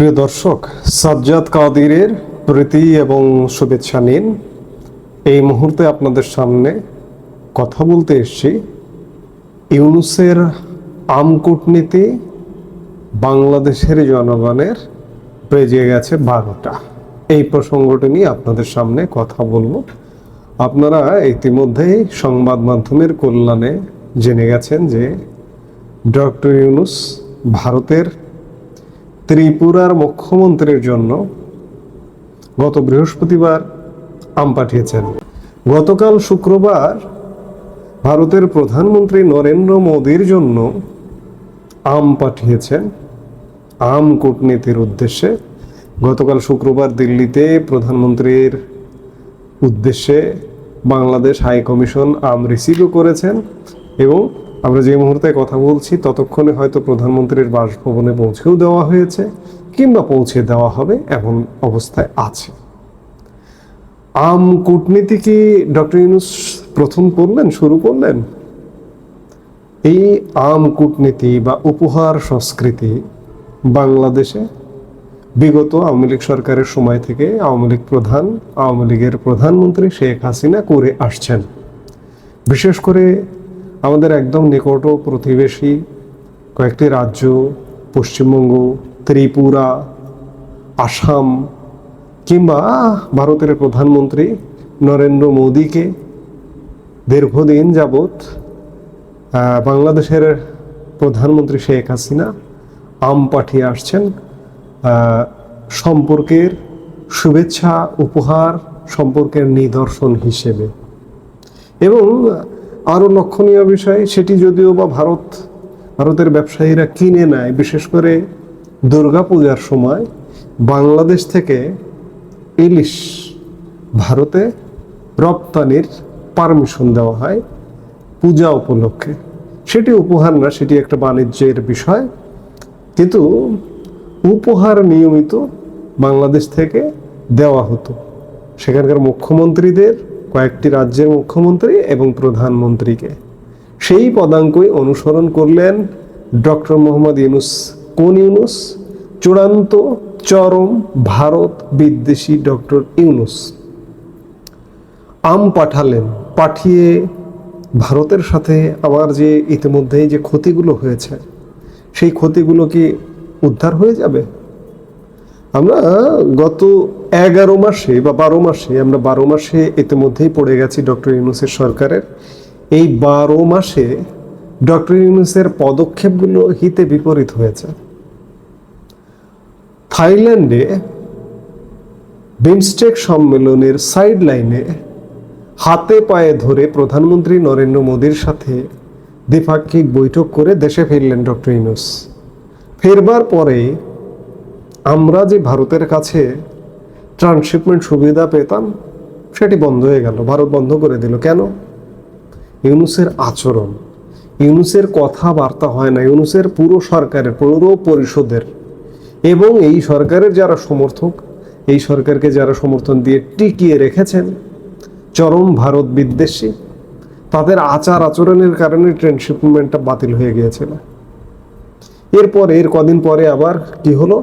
প্রিয় দর্শক, সাজ্জাদ কাদিরের প্রীতি এবং শুভেচ্ছা নিন। এই মুহূর্তে আপনাদের সামনে কথা বলতে এসেছি ইউনুসের আম কূটনীতি বাংলাদেশের জনগণের বেজে গেছে বারোটা। এই প্রসঙ্গটি নিয়ে আপনাদের সামনে কথা বলব। আপনারা ইতিমধ্যেই সংবাদ মাধ্যমের কল্যাণে জেনে গেছেন যে ডক্টর ইউনুস ভারতের ত্রিপুরার মুখ্যমন্ত্রীর জন্য গত বৃহস্পতিবার আম পাঠিয়েছেন। গতকাল শুক্রবার ভারতের প্রধানমন্ত্রী নরেন্দ্র মোদীর জন্য আম পাঠিয়েছেন। আম কূটনীতির উদ্দেশ্যে গতকাল শুক্রবার দিল্লিতে প্রধানমন্ত্রীর উদ্দেশ্যে বাংলাদেশ হাই কমিশন আম রিসিভও করেছেন এবং আমরা যে মুহূর্তে কথা বলছি, ততক্ষণে হয়তো প্রধানমন্ত্রীর বাসভবনে পৌঁছেও দেওয়া হয়েছে, কিংবা পৌঁছে দেওয়া হবে এমন অবস্থায় আছে। আম কূটনীতি কি ডক্টর ইউনুস প্রথম করলেন, শুরু করলেন? এই আম কূটনীতি বা উপহার সংস্কৃতি বাংলাদেশে বিগত আওয়ামী লীগ সরকারের সময় থেকে আওয়ামী লীগ প্রধান, আওয়ামী লীগের প্রধানমন্ত্রী শেখ হাসিনা করে আসছেন। বিশেষ করে আমাদের একদম নিকট প্রতিবেশী কয়েকটি রাজ্য, পশ্চিমবঙ্গ, ত্রিপুরা, আসাম কিংবা ভারতের প্রধানমন্ত্রী নরেন্দ্র মোদীকে দীর্ঘদিন যাবৎ বাংলাদেশের প্রধানমন্ত্রী শেখ হাসিনা আম পাঠিয়ে আসছেন সম্পর্কের শুভেচ্ছা, উপহার, সম্পর্কের নিদর্শন হিসেবে। এবং আরও লক্ষণীয় বিষয়, সেটি যদিও বা ভারত, ভারতের ব্যবসায়ীরা কিনে নেয়, বিশেষ করে দুর্গাপূজার সময়, বাংলাদেশ থেকে ইলিশ ভারতে রপ্তানির পারমিশন দেওয়া হয় পূজা উপলক্ষে। সেটি উপহার না, সেটি একটা বাণিজ্যের বিষয়। কিন্তু উপহার নিয়মিত বাংলাদেশ থেকে দেওয়া হতো। সেখানকার মুখ্যমন্ত্রীদের কয়েকটি রাজ্যের মুখ্যমন্ত্রী এবং প্রধানমন্ত্রীকে। সেই পদাঙ্কই অনুসরণ করলেন ডক্টর মোহাম্মদ ইউনুস। কোন ইউনুস? চূড়ান্ত চরম ভারত বিদ্বেষী ডক্টর ইউনুস। আম পাঠালেন, পাঠিয়ে ভারতের সাথে আমার যে ইতিমধ্যেই যে ক্ষতিগুলো হয়েছে, সেই ক্ষতিগুলো কি উদ্ধার হয়ে যাবে? আমরা গত এগারো মাসে বা বারো মাসে, আমরা বারো মাসে ইতিমধ্যেই পড়ে গেছি ডক্টর ইউনুসের সরকারের। এই বারো মাসে ডক্টর ইউনুসের পদক্ষেপগুলো হিতে বিপরীত হয়েছে। থাইল্যান্ডে বিমস্টেক সম্মেলনের সাইড লাইনে হাতে পায়ে ধরে প্রধানমন্ত্রী নরেন্দ্র মোদীর সাথে দ্বিপাক্ষিক বৈঠক করে দেশে ফিরলেন ডক্টর ইউনুস। ফেরবার পরে আমরা যে ভারতের কাছে ট্রান্সশিপমেন্ট সুবিধা পেতাম, সেটি বন্ধ হয়ে গেল। ভারত বন্ধ করে দিল। কেন? ইউনুসের আচরণ। ইউনুসের কথাবার্তা হয় না। ইউনুসের পুরো সরকারের, পুরো পরিষদের। এবং এই সরকারের যারা সমর্থক, এই সরকারকে যারা সমর্থন দিয়ে টিকিয়ে রেখেছেন, চরম ভারত বিদ্বেষী, তাদের আচার আচরণের কারণে ট্রেন শিপমেন্টটা বাতিল হয়ে গিয়েছিল। এরপর, এর কদিন পরে আবার কি হলো?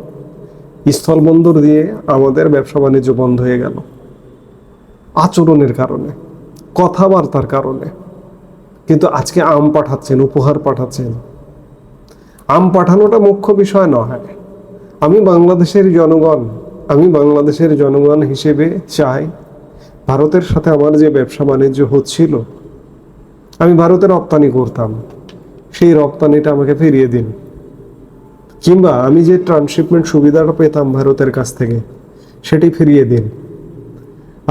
স্থলবন্দর দিয়ে আমাদের ব্যবসা বাণিজ্য বন্ধ হয়ে গেল। আচরণের কারণে, কথাবার্তার কারণে। কিন্তু আজকে আম পাঠাচ্ছেন, উপহার পাঠাচ্ছেন। আম পাঠানোটা মুখ্য বিষয় নয়। আমি বাংলাদেশের জনগণ, আমি বাংলাদেশের জনগণ হিসেবে চাই ভারতের সাথে আমার যে ব্যবসা বাণিজ্য হচ্ছিল, আমি ভারতে রপ্তানি করতাম। সেই রপ্তানিটা আমাকে ফিরিয়ে দিন। কিংবা আমি যে ট্রান্সশিপমেন্ট সুবিধাটা পেতাম ভারতের কাছ থেকে, সেটি ফিরিয়ে দিন।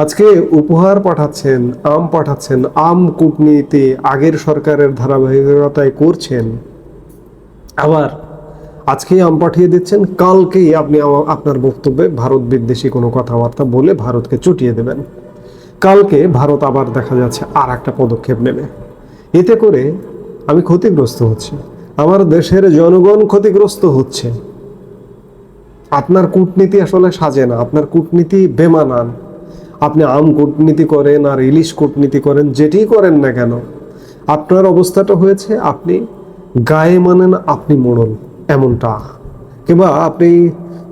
আজকে উপহার পাঠাচ্ছেন, আম পাঠাচ্ছেন, আম কূটনীতি আগের সরকারের ধারাবাহিকতায় করছেন। আবার আজকেই আম পাঠিয়ে দিচ্ছেন, কালকেই আপনি আপনার বক্তব্যে ভারত বিদ্বেষী কোনো কথাবার্তা বলে ভারতকে চটিয়ে দেবেন। কালকে ভারত আবার দেখা যাচ্ছে আর একটা পদক্ষেপ নেবে। এতে করে আমি ক্ষতিগ্রস্ত হচ্ছি। আমার দেশের জনগণ ক্ষতিগ্রস্ত হচ্ছে। আপনার কূটনীতি আসলে সাজে না, আপনার কূটনীতি বেমানান। আপনি আম কূটনীতি করেন, আর ইলিশ কূটনীতি করেন, যেটি করেন না কেন, আপনার অবস্থাটা হয়েছে আপনি গায়ে মানেন আপনি মোড়ল, এমনটা। কিংবা আপনি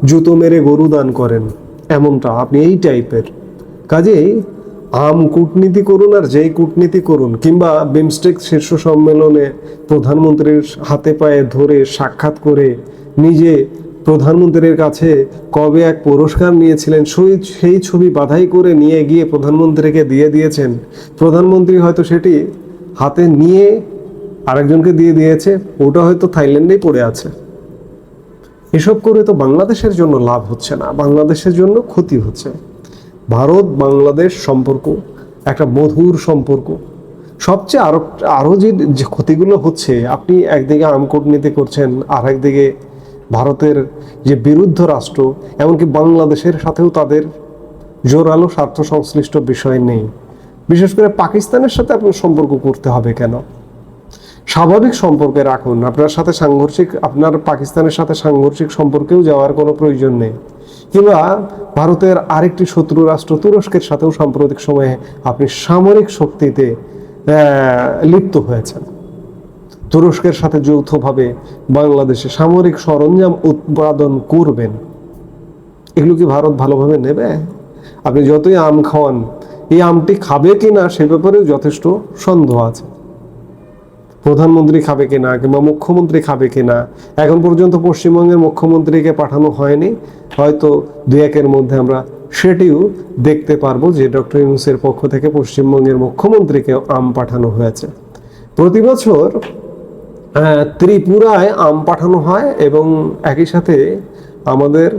জুতো মেরে গরু দান করেন, এমনটা, আপনি এই টাইপের কাজেই আম কূটনীতি করুন আর যেই কূটনীতি করুন, কিংবা বিমস্টেক শীর্ষ সম্মেলনে প্রধানমন্ত্রীর হাতে পায়ে ধরে সাক্ষাৎ করে নিজে প্রধানমন্ত্রীর কাছে কবে এক পুরস্কার নিয়েছিলেন, সেই সেই ছবি বাধাই করে নিয়ে গিয়ে প্রধানমন্ত্রীকে দিয়ে দিয়েছেন। প্রধানমন্ত্রী হয়তো সেটি হাতে নিয়ে আরেকজনকে দিয়ে দিয়েছে, ওটা হয়তো থাইল্যান্ডেই পড়ে আছে। এসব করে তো বাংলাদেশের জন্য লাভ হচ্ছে না, বাংলাদেশের জন্য ক্ষতি হচ্ছে। ভারত বাংলাদেশ সম্পর্ক, একটা মধুর সম্পর্ক। সবচেয়ে আরও আরও যে ক্ষতিগুলো হচ্ছে, আপনি একদিকে আম কূটনীতি করছেন আর একদিকে ভারতের যে বিরুদ্ধ রাষ্ট্র, এমনকি বাংলাদেশের সাথেও তাদের জোরালো স্বার্থ সংশ্লিষ্ট বিষয় নেই। বিশেষ করে পাকিস্তানের সাথে আপনার সম্পর্ক করতে হবে কেন? স্বাভাবিক সম্পর্কে রাখুন। আপনার সাথে সাংঘর্ষিক, আপনার পাকিস্তানের সাথে সাংঘর্ষিক সম্পর্কেও যাওয়ার কোনো প্রয়োজন নেই। কিংবা ভারতের আরেকটি শত্রু রাষ্ট্র তুরস্কের সাথেও সাম্প্রতিক সময়ে আপনি সামরিক শক্তিতে লিপ্ত হয়েছেন। তুরস্কের সাথে যৌথভাবে বাংলাদেশে সামরিক সরঞ্জাম উৎপাদন করবেন। এগুলো কি ভারত ভালোভাবে নেবে? আপনি যতই আম খাওয়ান, এই আমটি খাবে কি না সে ব্যাপারেও যথেষ্ট সন্দেহ আছে। প্রধানমন্ত্রী খাবে কিনা কিংবা মুখ্যমন্ত্রী খাবে কিনা, এখন পর্যন্ত পশ্চিমবঙ্গের মুখ্যমন্ত্রীকে পাঠানো হয়নি। হয়তো দু একের মধ্যে আমরা সেটিও দেখতে পারব যে ডক্টর ইউনুসের পক্ষ থেকে পশ্চিমবঙ্গের মুখ্যমন্ত্রীকে আম পাঠানো হয়েছে। প্রতি বছর ত্রিপুরায় আম পাঠানো হয় এবং একই সাথে আমাদের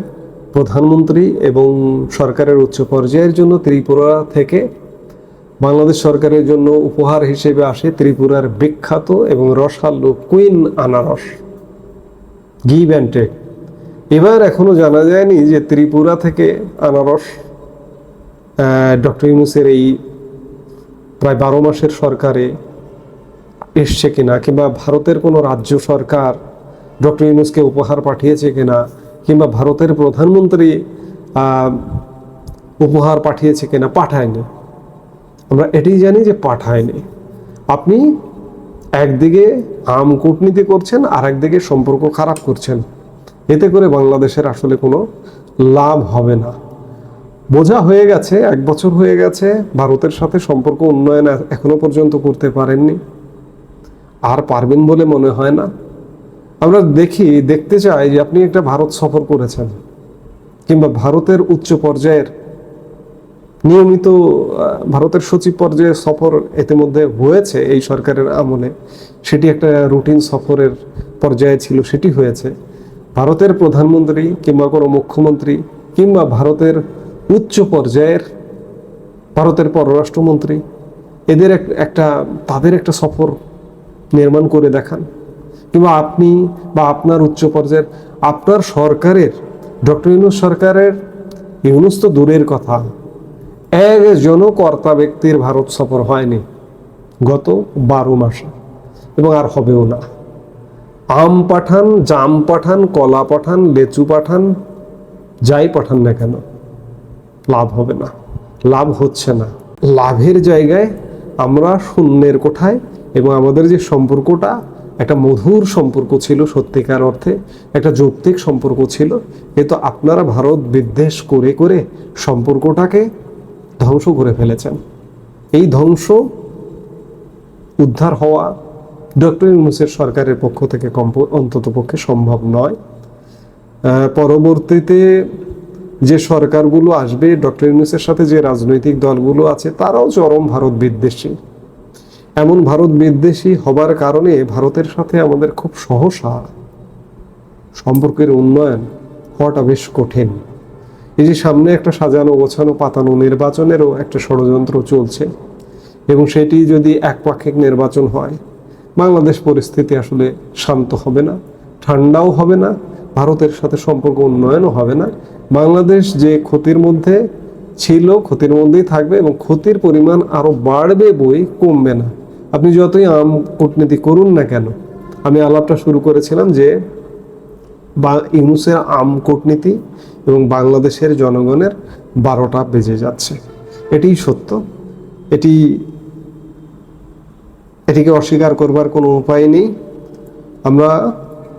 প্রধানমন্ত্রী এবং সরকারের উচ্চ পর্যায়ের জন্য ত্রিপুরা থেকে বাংলাদেশ সরকারের জন্য উপহার হিসেবে আসে ত্রিপুরার বিখ্যাত এবং রসালো কুইন আনারস। গিভ অ্যান্ড টেক এবার এখনও জানা যায়নি যে ত্রিপুরা থেকে আনারস ডক্টর ইউনুসের এই প্রায় বারো মাসের সরকারে এসছে কিনা কিংবা ভারতের কোনো রাজ্য সরকার ডক্টর ইউনুসকে উপহার পাঠিয়েছে কিনা কিংবা ভারতের প্রধানমন্ত্রী উপহার পাঠিয়েছে কিনা পাঠায়নি। আমরা এটাই জানি যে পাঠায়নি। আপনি একদিকে আম কূটনীতি করছেন আর একদিকে সম্পর্ক খারাপ করছেন। এতে করে বাংলাদেশের আসলে কোনো লাভ হবে না। বোঝা হয়ে গেছে, এক বছর হয়ে গেছে, ভারতের সাথে সম্পর্ক উন্নয়ন এখনও পর্যন্ত করতে পারেননি। আর পারবেন বলে মনে হয় না। আমরা দেখি, দেখতে চাই যে আপনি একটা ভারত সফর করেছেন, কিংবা ভারতের উচ্চ পর্যায়ের নিয়মিত ভারতের সচিব পর্যায়ে সফর ইতিমধ্যে হয়েছে এই সরকারের আমলে। সেটি একটা রুটিন সফরের পর্যায়ে ছিল, সেটি হয়েছে। ভারতের প্রধানমন্ত্রী কিংবা কোনো মুখ্যমন্ত্রী কিংবা ভারতের উচ্চ পর্যায়ের, ভারতের পররাষ্ট্রমন্ত্রী, এদের এক- একটা, তাদের একটা সফর নির্মাণ করে দেখান। কিংবা আপনি বা আপনার উচ্চ পর্যায়ের, আপনার সরকারের, ডক্টর ইউনুস সরকারের, ইউনুস তো দূরের কথা। একজনও কর্তা ব্যক্তির ভারত সফর হয়নি গত বারো মাসে, এবং আর হবেও না। আম পাঠান, জাম পাঠান, কলা পাঠান, লেচু পাঠান, যাই পাঠান না কেন, লাভ হবে না, লাভ হচ্ছে না। লাভের জায়গায় আমরা শূন্যের কোঠায়, এবং আমাদের যে সম্পর্কটা, একটা মধুর সম্পর্ক ছিল সত্যিকার অর্থে, একটা যৌক্তিক সম্পর্ক ছিল কিন্তু আপনারা ভারত বিদ্বেষ করে করে সম্পর্কটাকে ধ্বংস করে ফেলেছেন। এই ধ্বংস উদ্ধার হওয়া ডক্টর ইউনুসের সরকারের পক্ষ থেকে কম্প অন্তত পক্ষে সম্ভব নয়। পরবর্তীতে যে সরকারগুলো আসবে, ডক্টর ইউনুসের সাথে যে রাজনৈতিক দলগুলো আছে, তারাও চরম ভারত বিদ্বেষী। এমন ভারত বিদ্বেষী হবার কারণে ভারতের সাথে আমাদের খুব সহসা সম্পর্কের উন্নয়ন হওয়াটা বেশ কঠিন। এই যে সামনে একটা সাজানো, গোছানো, পাতানো নির্বাচনেরও একটা ষড়যন্ত্র চলছে। এবং সেটি যদি একপাক্ষিক নির্বাচন হয়, বাংলাদেশ পরিস্থিতি আসলে শান্ত হবে না, ঠান্ডাও হবে না, ভারতের সাথে সম্পর্ক উন্নয়নও হবে না। বাংলাদেশ যে ক্ষতির মধ্যে ছিল, ক্ষতির মধ্যেই থাকবে এবং ক্ষতির পরিমাণ আরও বাড়বে বই কমবে না। আপনি যতই আম কূটনীতি করুন না কেন, আমি আলাপটা শুরু করেছিলাম যে বা ইউনুসের আম কূটনীতি এবং বাংলাদেশের জনগণের বারোটা বেজে যাচ্ছে। এটিই সত্য। এটি, এটিকে অস্বীকার করবার কোনো উপায় নেই। আমরা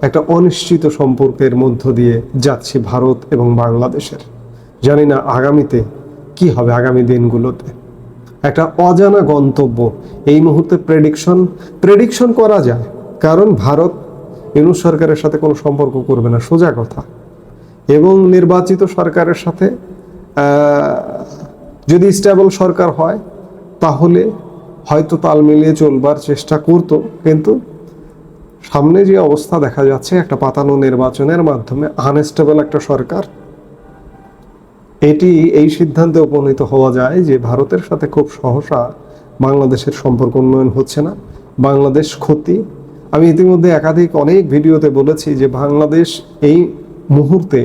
একটা অনিশ্চিত সম্পর্কের মধ্য দিয়ে যাচ্ছি ভারত এবং বাংলাদেশের। জানি না আগামীতে কি হবে আগামী দিনগুলোতে। একটা অজানা গন্তব্য, এই মুহূর্তে প্রেডিকশন প্রেডিকশন করা যায়। কারণ ভারত ইউনুস সরকারের সাথে কোনো সম্পর্ক করবে না, সোজা কথা। এবং নির্বাচিত সরকারের সাথে যদি স্টেবল সরকার হয়, তাহলে হয়তো তাল মিলিয়ে চলবার চেষ্টা করত, কিন্তু সামনে যে অবস্থা দেখা যাচ্ছে, একটা পাতানো নির্বাচনের মাধ্যমে আনস্টেবল একটা সরকার, এটি এই সিদ্ধান্তে উপনীত হওয়া যায় যে ভারতের সাথে খুব সহসা বাংলাদেশের সম্পর্ক উন্নয়ন হচ্ছে না। বাংলাদেশ ক্ষতি আমি ইতিমধ্যে একাধিক অনেক ভিডিওতে বলেছি যে বাংলাদেশ এই মুহূর্তে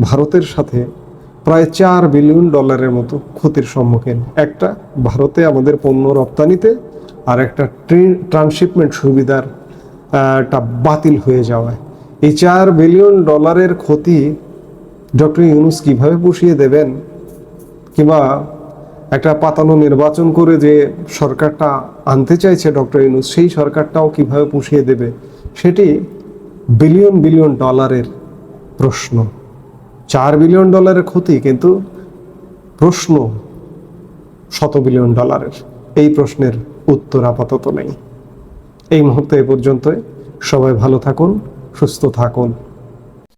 ভারতের সাথে প্রায় চার বিলিয়ন ডলারের মতো ক্ষতির সম্মুখীন। একটা ভারতে আমাদের পণ্য রপ্তানিতে আর একটা ট্রেন, ট্রান্সশিপমেন্ট সুবিধার টা বাতিল হয়ে যাওয়ায়। এই চার বিলিয়ন ডলারের ক্ষতি ডক্টর ইউনুস কীভাবে পুষিয়ে দেবেন কিংবা একটা পাতানো নির্বাচন করে যে সরকারটা আনতে চাইছে ডক্টর ইউনুস, সেই সরকারটাও কীভাবে পুষিয়ে দেবে, সেটি বিলিয়ন বিলিয়ন ডলারের প্রশ্ন। চার বিলিয়ন ডলারের ক্ষতি, কিন্তু প্রশ্ন শত বিলিয়ন ডলারের। এই প্রশ্নের উত্তর আপাতত নেই। এই মুহূর্তে এ পর্যন্তই। সবাই ভালো থাকুন, সুস্থ থাকুন।